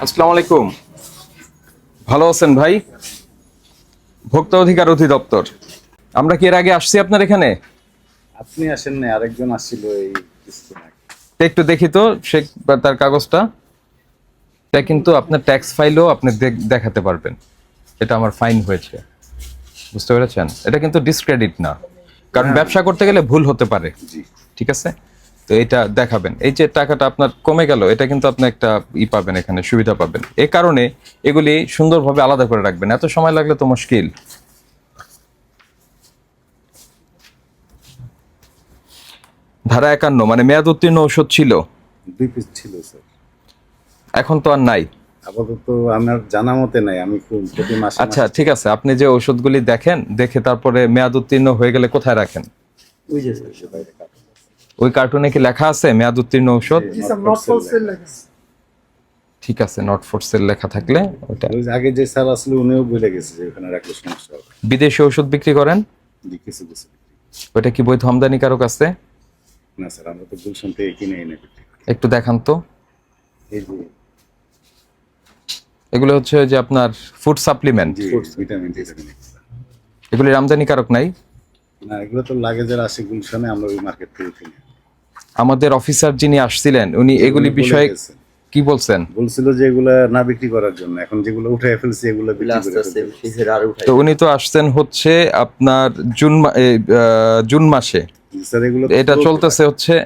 আসসালামু আলাইকুম। ভালো আছেন ভাই? ভোক্তা অধিকার অধিদপ্তর। আমরা কি এর আগে আসছি আপনার এখানে? আপনি আসেন না আরেকজন আসছিল এই একটু দেখি তো সে তার কাগজটা। এটা কিন্তু আপনার ট্যাক্স ফাইলও আপনি দেখ- দেখাতে পারবেন। এটা আমার ফাইন হয়েছে। বুঝতে পেরেছেন? এটা কিন্তু ডিসক্রেডিট না। কারণ ব্যবসা করতে গেলে ভুল হতে পারে। জি। ঠিক আছে? তো এটা দেখাবেন। এই যে টাকাটা আপনার কমে গেল এটা কিন্তু আপনি একটা ই পাবেন এখানে সুবিধা পাবেন। এই কারণে এগুলি সুন্দরভাবে আলাদা করে রাখবেন। এত সময় লাগলে তো মুশকিল। ধারা একান্ন মানে মেয়াদ উত্তীর্ণ ঔষধ ছিল। দুই পিস ছিল স্যার এখন তো আর নাই। আপাতত আমার জানা মতে নাই আমি প্রতি মাসে আচ্ছা ঠিক আছে। আপনি যে ঔষধগুলি দেখেন দেখে তারপরে মেয়াদ উত্তীর্ণ হয়ে গেলে কোথায় রাখেন? ওই যে স্যার। ওই কার্টুনে কি লেখা আছে? মেয়াদ উত্তীর্ণ ঔষধ। ঠিক আছে নট ফর সেল লেখা থাকলে ওটা ওই আগে যে স্যার আসলে উনিও বলে গেছে যে ওখানে রাখলে সমস্যা হবে। বিদেশি ওষুধ বিক্রি করেন? কিছু কিছু ওটা কি বৈধ আমদানিকারক আছে? না স্যার আমরা তো গুলশান থেকে কিনে এনে একটু দেখান তো। এই যে এগুলো হচ্ছে যে আপনার ফুড সাপ্লিমেন্ট এগুলির আমদানিকারক নাই? না এগুলো তো লাগে যারা আসে গুলশানে আমরা ওই মার্কেট থেকে কিনে। আমাদের অফিসার যিনি আসছিলেন উনি এগুলি বিষয়ে কি বলছেন? বলছিল যে এগুলা না বিক্রি করার জন্য। এখন যেগুলো উঠে ফেলছি এগুলো তো উনি তো আসছেন হচ্ছে আপনার জুন জুন মাসে। স্যার এগুলো এটা চলতেছে হচ্ছে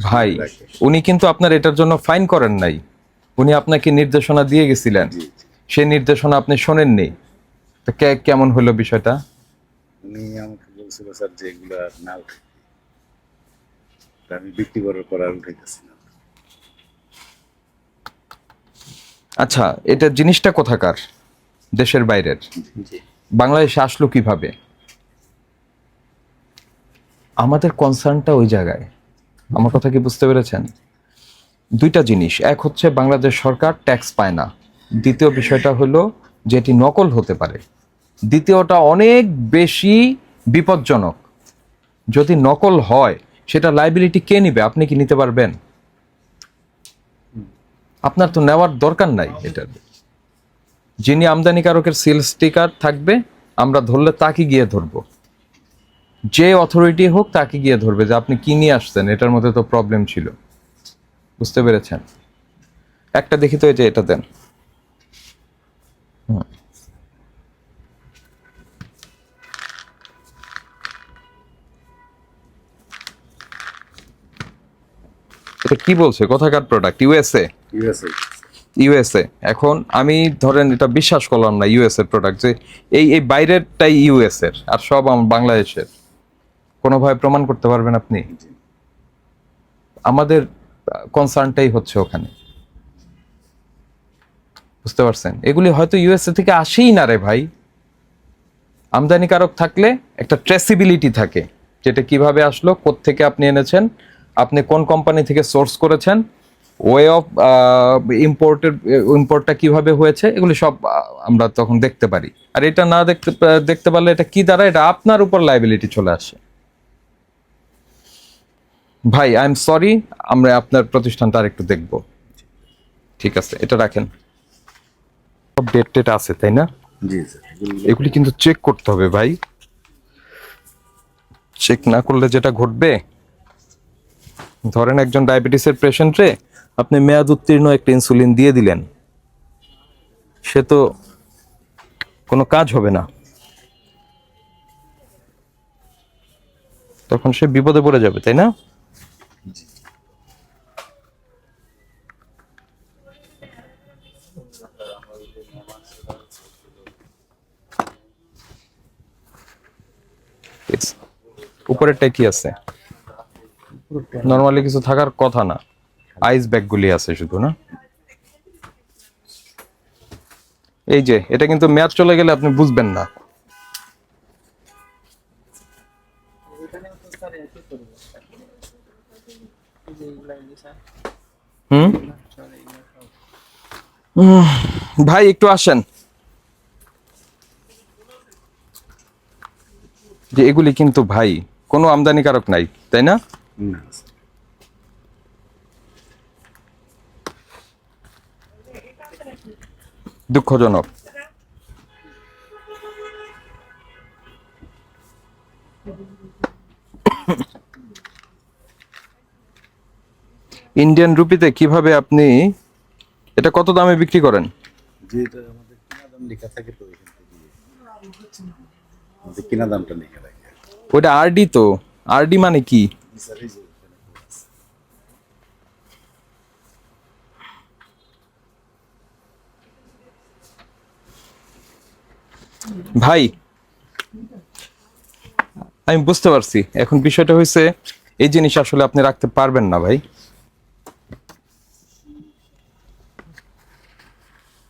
ভাই। উনি কিন্তু আপনার এটার জন্য ফাইন করেন নাই। উনি আপনাকে নির্দেশনা দিয়ে গেছিলেন। সেই নির্দেশনা আপনি শোনেননি। তো কে- কেমন হলো বিষয়টা? উনি আমাকে বলছিল স্যার যে এগুলা না উঠে। আমি বিক্রি করার পর আর উঠাইতেছি না। আচ্ছা এটা জিনিসটা কোথাকার? দেশের বাইরের? বাংলাদেশে আসলো কীভাবে? আমাদের কনসার্নটা ওই জায়গায়। আমার কথা কি বুঝতে পেরেছেন? দুইটা জিনিস। এক হচ্ছে বাংলাদেশ সরকার ট্যাক্স পায় না। দ্বিতীয় বিষয়টা হলো যে এটি নকল হতে পারে। দ্বিতীয়টা অনেক বেশি বিপজ্জনক। যদি নকল হয়, সেটা লাইবিলিটি কে নিবে? আপনি কি নিতে পারবেন? আপনার তো নেওয়ার দরকার নাই এটার যিনি আমদানিকারকের সিল স্টিকার থাকবে, আমরা ধরলে তাকে গিয়ে ধরবো। যে অথরিটি হোক, তাকে গিয়ে ধরবে যে আপনি কি নিয়ে আসছেন, এটার মধ্যে তো প্রবলেম ছিল। বুঝতে পেরেছেন? একটা দেখি তো এই যে এটা দেন। এটা কি বলছে? কোথাকার প্রোডাক্ট ইউএসএ ইউএসএ ইউএসএ এখন আমি ধরেন এটা বিশ্বাস করলাম না ইউএস এর প্রোডাক্ট যে এই এই বাইরেরটাই ইউএস এর আর সব বাংলাদেশের। কোনোভাবে প্রমাণ করতে পারবেন আপনি? আমাদের কনসার্নটাই হচ্ছে ওখানে। বুঝতে পারছেন? এগুলি হয়তো ইউএসএ থেকে আসেই না রে ভাই। আমদানিকারক থাকলে একটা ট্রেসিবিলিটি থাকে যেটা কীভাবে আসলো থেকে আপনি এনেছেন আপনি কোন কোম্পানি থেকে সোর্স করেছেন? ওয়ে অফ ইম্পোর্টের ইম্পোর্টটা কীভাবে হয়েছে? এগুলি সব আমরা তখন দেখতে পারি। আর এটা না দেখতে দেখতে পারলে এটা কি দ্বারা? এটা আপনার উপর লাইবিলিটি চলে আসে। ভাই আই এম সরি আমরা আপনার প্রতিষ্ঠানটা আর একটু দেখব। ঠিক আছে এটা রাখেন। সব ডেট টেট আছে তাই না? জি এগুলি কিন্তু চেক করতে হবে ভাই। চেক না করলে যেটা ঘটবে? ধরেন একজন ডায়াবেটিসের পেশেন্টরে আপনি মেয়াদ উত্তীর্ণ একটা ইনসুলিন দিয়ে দিলেন, সে তো কোনো কাজ হবে না। তখন সে বিপদে পড়ে যাবে, তাই না. উপরেরটা কি আছে? নরমালি কিছু থাকার কথা না। আইস ব্যাগ গুলি আছে শুধু, না? এই যে, এটা কিন্তু ম্যাচ চলে গেলে আপনি বুঝবেন না। ভাই, একটু আসেন। যে এগুলি কিন্তু ভাই, কোনো আমদানিকারক নাই, তাই না? দুঃখজনক। ইন্ডিয়ান রুপিতে কীভাবে আপনি এটা কত দামে বিক্রি করেন? ওইটা তো আরডি তো। আরডি মানে কি? যে এখানে আছে। ভাই, আমি বুঝতে পারছি। এখন বিষয়টা হয়েছে এই জিনিস আসলে আপনি রাখতে পারবেন না ভাই।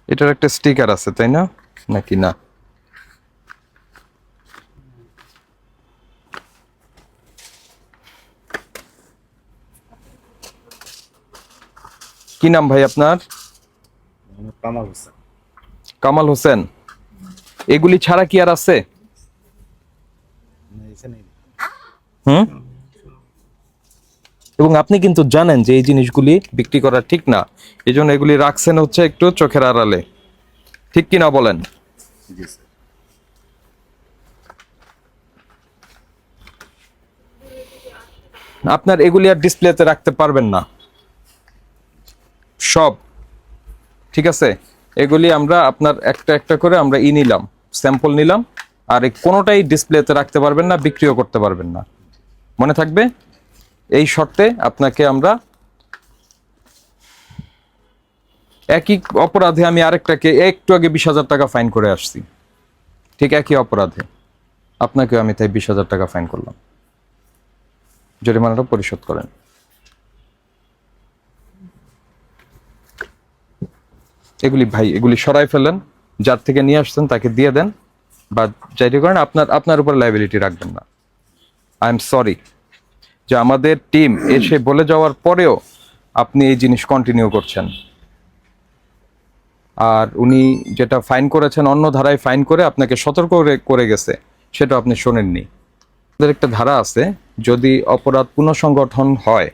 এটার একটা স্টিকার আছে, তাই না? নাকি না? কি নাম ভাই আপনার? কামাল হোসেন। কামাল হোসেন। এগুলি ছাড়া কি আর আছে? হুম? এবং আপনি কিন্তু জানেন যে এই জিনিসগুলি বিক্রি করা ঠিক না। এই জন্য এগুলি রাখছেন হচ্ছে একটু চোখের আড়ালে। ঠিক কি না বলেন আপনার এগুলি আর ডিসপ্লেতে রাখতে পারবেন না। সব। ঠিক আছে? এগুলি আমরা আপনার একটা একটা করে আমরা ই নিলাম, স্যাম্পল নিলাম, আর এই কোনোটাই ডিসপ্লেতে রাখতে পারবেন না, বিক্রিও করতে পারবেন না। মনে থাকবে? এই শর্তে আপনাকে আমরা একই অপরাধে আমি আরেকটাকে একটু আগে বিশ হাজার টাকা ফাইন করে আসছি। ঠিক একই অপরাধে। আপনাকেও আমি তাই বিশ হাজার টাকা ফাইন করলাম। জরিমানাটা পরিশোধ করেন। এগুলি ভাই, এগুলি সরাই ফেলেন যার থেকে নিয়ে আসছেন তাকে দিয়ে দেন, বা যাইতে করেন, আপনার আপনার উপর লাইবিলিটি রাখবেন না। আই এম সরি যে আমাদের টিম এসে বলে যাওয়ার পরেও আপনি এই জিনিস কন্টিনিউ করছেন। আর উনি যেটা ফাইন করেছেন, অন্য ধারায় ফাইন করে আপনাকে সতর্ক করে গেছে, সেটা আপনি শোনেননি। আমাদের একটা ধারা আছে, যদি অপরাধ পুনঃসংগঠন হয়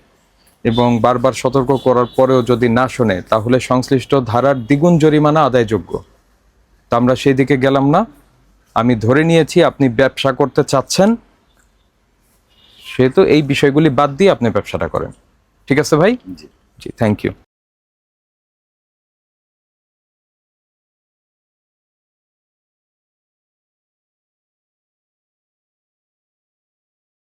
এবং বারবার সতর্ক করার পরেও যদি না শোনে তাহলে সংশ্লিষ্ট ধারার দ্বিগুণ জরিমানা আদায়যোগ্য। তা আমরা সেই দিকে গেলাম না। আমি ধরে নিয়েছি আপনি ব্যবসা করতে চাচ্ছেন। সেহেতু এই বিষয়গুলি বাদ দিয়ে আপনি ব্যবসাটা করেন। ঠিক আছে ভাই? জি। জি থ্যাংক ইউ